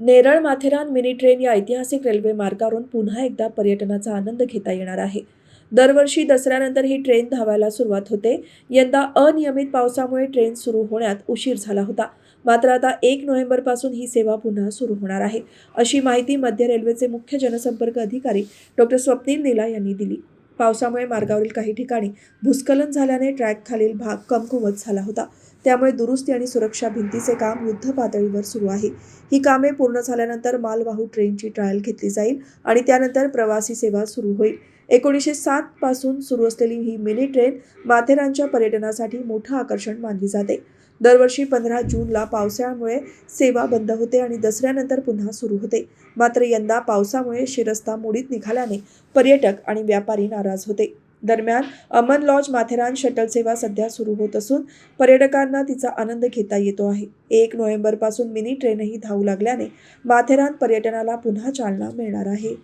Neral Matheran mini train या ऐतिहासिक railway मार्गावरून पुन्हा एकदा पर्यटनाचा आनंद घेता येणार आहे. दरवर्षी दसऱ्यानंतर ही ट्रेन धावायला सुरुवात होते. यंदा अनियमित पावसामुळे ट्रेन सुरू होण्यात उशीर झाला होता. मात्र आता एक नोव्हेंबरपासून ही सेवा पुन्हा सुरू होणार आहे. अशी माहिती मध्य रेल्वेचे मुख्य जनसंपर्क अधिकारी डॉक्टर स्वप्नील नीला यांनी दिली. पावसामुळे मार्गावरील काही ठिकाणी भूस्खलन झाल्याने ट्रॅक खालील भाग कमकुवत झाला होता. त्यामुळे दुरुस्ती आणि सुरक्षा भिंतीचे काम युद्ध पातळीवर सुरू आहे. ही कामे पूर्ण झाल्यानंतर मालवाहू ट्रेनची ट्रायल घेतली जाईल आणि त्यानंतर प्रवासी सेवा सुरू होईल. एकोणीसशे सातपासून सुरू असलेली ही मिनी ट्रेन माथेरानच्या पर्यटनासाठी मोठं आकर्षण मानली जाते. दरवर्षी पंधरा जूनला पावसाळ्यामुळे सेवा बंद होते आणि दसऱ्यानंतर पुन्हा सुरू होते. मात्र यंदा पावसामुळे शिरस्ता मोडीत निघाल्याने पर्यटक आणि व्यापारी नाराज होते. दरम्यान अमन लॉज माथेरान शटल सेवा सध्या सुरू होत असून पर्यटकांना तिचा आनंद घेता येतो आहे. एक नोव्हेंबरपासून मिनी ट्रेनही धावू लागल्याने माथेरान पर्यटनाला पुन्हा चालना मिळणार आहे.